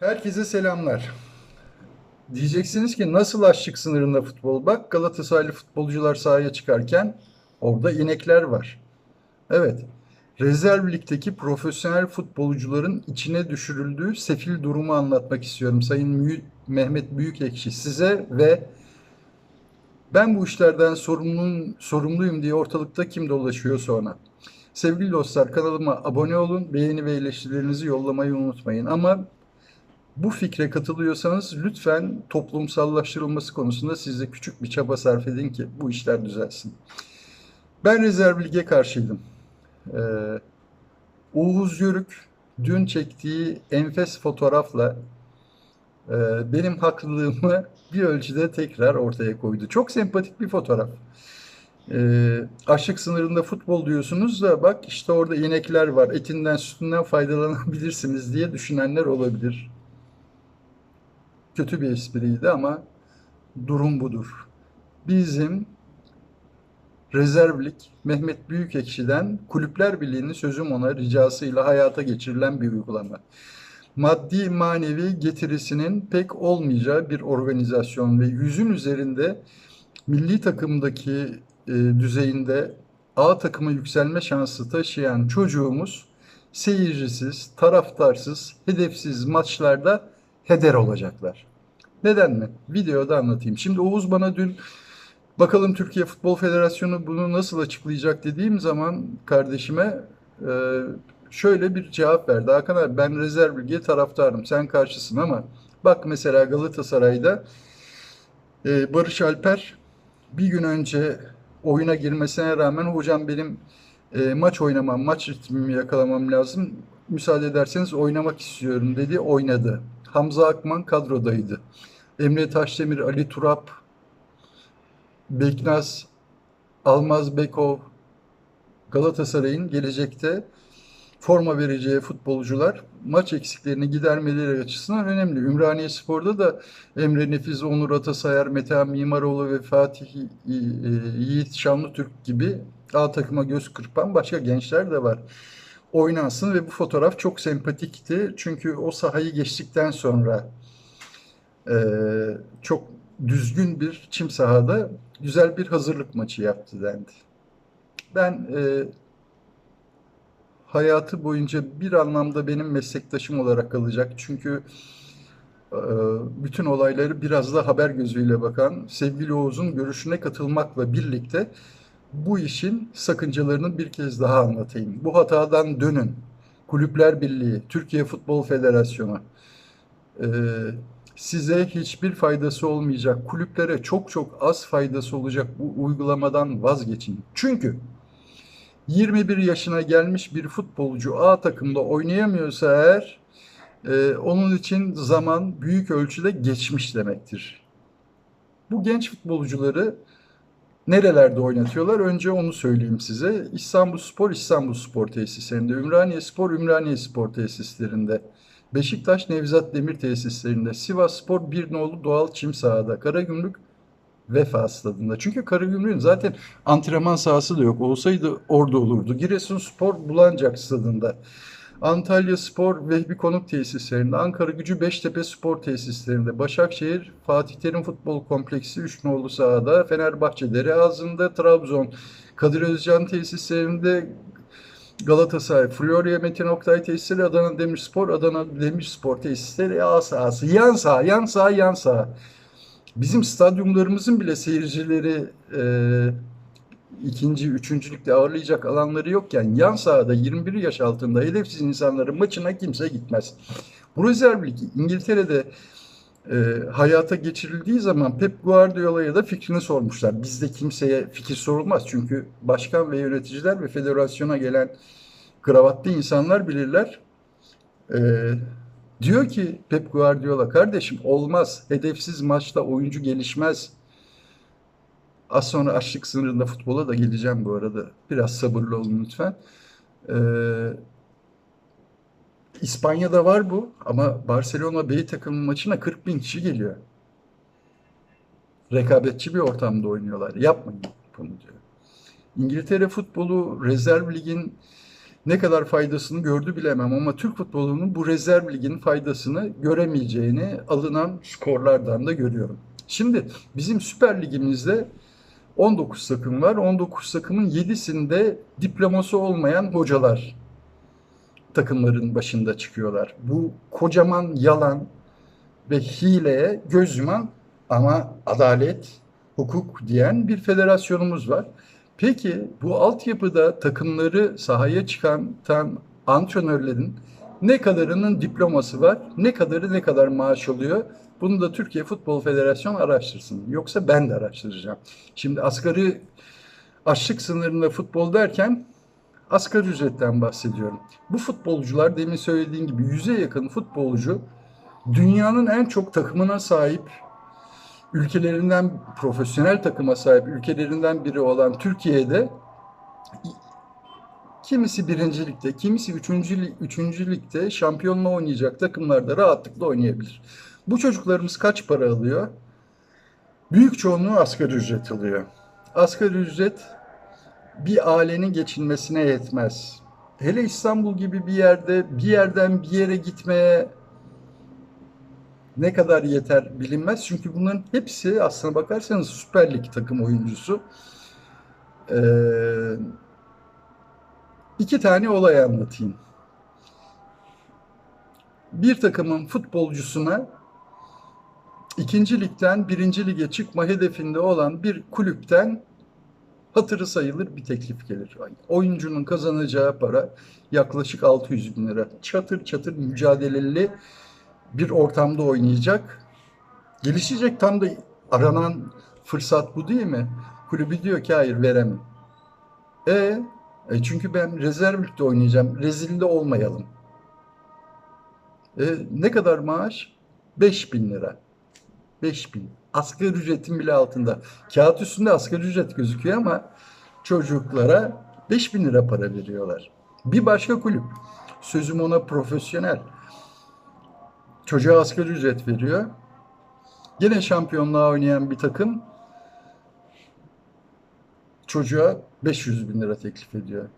Herkese selamlar. Diyeceksiniz ki nasıl açlık sınırında futbol? Bak Galatasaraylı futbolcular sahaya çıkarken orada inekler var. Evet, rezerv ligdeki profesyonel futbolcuların içine düşürüldüğü sefil durumu anlatmak istiyorum Sayın Mü- Mehmet Büyükekşi size ve ben bu işlerden sorumluyum, sorumluyum diye ortalıkta kim dolaşıyor sonra. Sevgili dostlar kanalıma abone olun, beğeni ve eleştirilerinizi yollamayı unutmayın. Ama bu fikre katılıyorsanız lütfen toplumsallaştırılması konusunda siz de küçük bir çaba sarf edin ki bu işler düzelsin. Ben rezerv lige karşıydım. Ee, Uğuz Yörük dün çektiği enfes fotoğrafla e, benim haklılığımı bir ölçüde tekrar ortaya koydu. Çok sempatik bir fotoğraf. Ee, açlık sınırında futbol diyorsunuz da bak işte orada inekler var. Etinden sütünden faydalanabilirsiniz diye düşünenler olabilir. Kötü bir espriydi ama durum budur. Bizim rezervlik Mehmet Büyükekşi'den Kulüpler Birliği'nin sözüm ona ricasıyla hayata geçirilen bir uygulama. Maddi manevi getirisinin pek olmayacağı bir organizasyon ve yüzün üzerinde milli takımdaki e, düzeyinde A takıma yükselme şansı taşıyan çocuğumuz seyircisiz, taraftarsız, hedefsiz maçlarda heder olacaklar. Neden mi? Videoda anlatayım. Şimdi Oğuz bana dün bakalım Türkiye Futbol Federasyonu bunu nasıl açıklayacak dediğim zaman kardeşime e, şöyle bir cevap verdi. Hakan abi ben rezerv lige taraftarım. Sen karşısın ama bak mesela Galatasaray'da e, Barış Alper bir gün önce oyuna girmesine rağmen hocam benim e, maç oynamam, maç ritmimi yakalamam lazım. Müsaade ederseniz oynamak istiyorum dedi. Oynadı. Hamza Akman kadrodaydı. Emre Taşdemir, Ali Turap, Beknaz, Almaz Bekov, Galatasaray'ın gelecekte forma vereceği futbolcular maç eksiklerini gidermeleri açısından önemli. Ümraniye Spor'da da Emre Nefiz, Onur Atasayar, Metehan Mimaroğlu ve Fatih Yiğit Şanlıtürk gibi A takıma göz kırpan başka gençler de var. Oynansın ve bu fotoğraf çok sempatikti. Çünkü o sahayı geçtikten sonra e, çok düzgün bir çim sahada güzel bir hazırlık maçı yaptı dendi. Ben e, hayatı boyunca bir anlamda benim meslektaşım olarak kalacak. Çünkü e, bütün olayları biraz da haber gözüyle bakan sevgili Oğuz'un görüşüne katılmakla birlikte bu işin sakıncalarını bir kez daha anlatayım. Bu hatadan dönün. Kulüpler Birliği, Türkiye Futbol Federasyonu e, size hiçbir faydası olmayacak, kulüplere çok çok az faydası olacak bu uygulamadan vazgeçin. Çünkü 21 yaşına gelmiş bir futbolcu A takımda oynayamıyorsa eğer e, onun için zaman büyük ölçüde geçmiş demektir. Bu genç futbolcuları nerelerde oynatıyorlar? Önce onu söyleyeyim size. İstanbul Spor, İstanbul Spor tesislerinde, Ümraniye Spor, Ümraniye Spor tesislerinde, Beşiktaş Nevzat Demir tesislerinde, Sivas Spor Bir Nolu Doğal Çim sahada, Karagümrük Vefa stadında. Çünkü Karagümrük'ün zaten antrenman sahası da yok. Olsaydı orada olurdu. Giresunspor Bulancak stadında. Antalya Spor Vehbi Konuk tesislerinde, Ankara Gücü Beştepe Spor tesislerinde, Başakşehir Fatih Terim Futbol Kompleksi Üçnoğlu sahada, Fenerbahçe Dereazı'nda, Trabzon Kadir Özcan tesislerinde, Galatasaray, Florya Metin Oktay tesisleri, Adana Demirspor, Adana Demirspor tesisleri, A sahası, yan saha, yan saha, yan saha. Bizim stadyumlarımızın bile seyircileri e, ikinci, üçüncülükte ağırlayacak alanları yokken yan sahada 21 yaş altında hedefsiz insanların maçına kimse gitmez. Bu rezerv ligi İngiltere'de e, hayata geçirildiği zaman Pep Guardiola'ya da fikrini sormuşlar. Bizde kimseye fikir sorulmaz çünkü başkan ve yöneticiler ve federasyona gelen kravatlı insanlar bilirler. E, diyor ki Pep Guardiola kardeşim olmaz. Hedefsiz maçta oyuncu gelişmez. Az sonra açlık sınırında futbola da geleceğim bu arada. Biraz sabırlı olun lütfen. Ee, İspanya'da var bu ama Barcelona B takımın maçına 40 bin kişi geliyor. Rekabetçi bir ortamda oynuyorlar. Yapmayın bunu diyor. İngiltere futbolu rezerv ligin ne kadar faydasını gördü bilemem ama Türk futbolunun bu rezerv ligin faydasını göremeyeceğini alınan skorlardan da görüyorum. Şimdi bizim Süper Ligimizde 19 takım var. 19 takımın 7'sinde diploması olmayan hocalar takımların başında çıkıyorlar. Bu kocaman yalan ve hileye göz yuman ama adalet, hukuk diyen bir federasyonumuz var. Peki bu altyapıda takımları sahaya çıkartan antrenörlerin ne kadarının diploması var, ne kadarı ne kadar maaş alıyor? Bunu da Türkiye Futbol Federasyonu araştırsın. Yoksa ben de araştıracağım. Şimdi asgari açlık sınırında futbol derken asgari ücretten bahsediyorum. Bu futbolcular demin söylediğim gibi yüze yakın futbolcu dünyanın en çok takımına sahip ülkelerinden profesyonel takıma sahip ülkelerinden biri olan Türkiye'de kimisi birincilikte, kimisi üçüncü, üçüncü ligde şampiyonla oynayacak takımlarda rahatlıkla oynayabilir. Bu çocuklarımız kaç para alıyor? Büyük çoğunluğu asgari ücret alıyor. Asgari ücret bir ailenin geçinmesine yetmez. Hele İstanbul gibi bir yerde bir yerden bir yere gitmeye ne kadar yeter bilinmez. Çünkü bunların hepsi aslına bakarsanız Süper Lig takım oyuncusu. Ee, iki tane olay anlatayım. Bir takımın futbolcusuna ikinci ligden birinci lige çıkma hedefinde olan bir kulüpten hatırı sayılır bir teklif gelir. Oyuncunun kazanacağı para yaklaşık 600 bin lira. Çatır çatır mücadeleli bir ortamda oynayacak. Gelişecek tam da aranan fırsat bu değil mi? Kulübü diyor ki hayır veremem. E, e çünkü ben rezerv ligde oynayacağım. Rezilde olmayalım. E, ne kadar maaş? 5 bin lira. 5 bin. Asgari ücretin bile altında. Kağıt üstünde asgari ücret gözüküyor ama çocuklara 5 bin lira para veriyorlar. Bir başka kulüp. Sözüm ona profesyonel. Çocuğa asgari ücret veriyor. Yine şampiyonluğa oynayan bir takım çocuğa 500 bin lira teklif ediyor.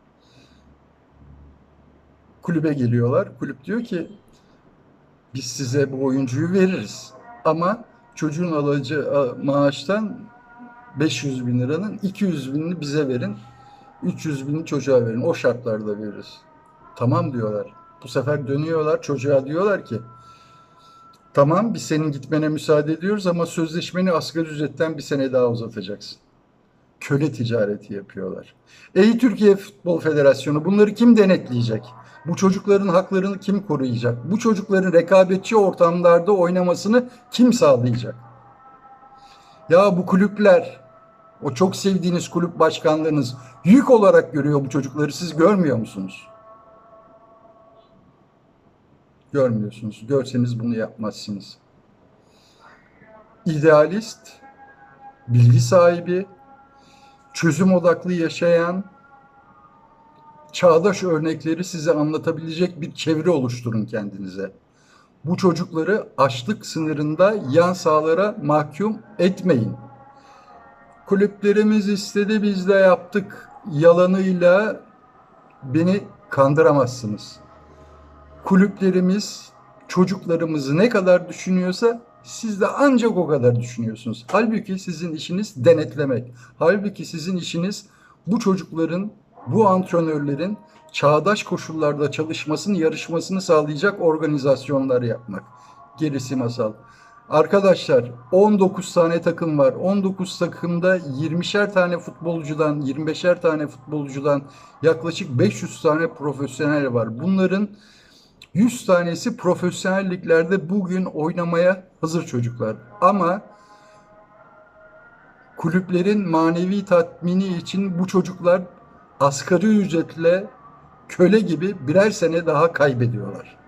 Kulübe geliyorlar. Kulüp diyor ki biz size bu oyuncuyu veririz. Ama çocuğun alacağı maaştan 500 bin liranın 200 binini bize verin. 300 binini çocuğa verin. O şartlarda veririz. Tamam diyorlar. Bu sefer dönüyorlar çocuğa diyorlar ki Tamam biz senin gitmene müsaade ediyoruz ama sözleşmeni asgari ücretten bir sene daha uzatacaksın. Köle ticareti yapıyorlar. Ey Türkiye Futbol Federasyonu bunları kim denetleyecek? Bu çocukların haklarını kim koruyacak? Bu çocukların rekabetçi ortamlarda oynamasını kim sağlayacak? Ya bu kulüpler, o çok sevdiğiniz kulüp başkanlarınız yük olarak görüyor bu çocukları siz görmüyor musunuz? Görmüyorsunuz. Görseniz bunu yapmazsınız. İdealist, bilgi sahibi, çözüm odaklı yaşayan, çağdaş örnekleri size anlatabilecek bir çevre oluşturun kendinize. Bu çocukları açlık sınırında yan sahalara mahkum etmeyin. Kulüplerimiz istedi biz de yaptık yalanıyla beni kandıramazsınız kulüplerimiz çocuklarımızı ne kadar düşünüyorsa siz de ancak o kadar düşünüyorsunuz. Halbuki sizin işiniz denetlemek. Halbuki sizin işiniz bu çocukların, bu antrenörlerin çağdaş koşullarda çalışmasını, yarışmasını sağlayacak organizasyonlar yapmak. Gerisi masal. Arkadaşlar 19 tane takım var. 19 takımda 20'şer tane futbolcudan, 25'er tane futbolcudan yaklaşık 500 tane profesyonel var. Bunların 100 tanesi profesyonel liglerde bugün oynamaya hazır çocuklar. Ama kulüplerin manevi tatmini için bu çocuklar asgari ücretle köle gibi birer sene daha kaybediyorlar.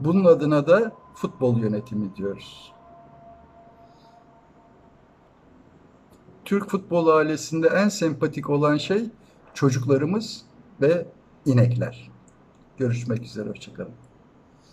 Bunun adına da futbol yönetimi diyoruz. Türk futbol ailesinde en sempatik olan şey çocuklarımız ve inekler. Görüşmek üzere, hoşçakalın.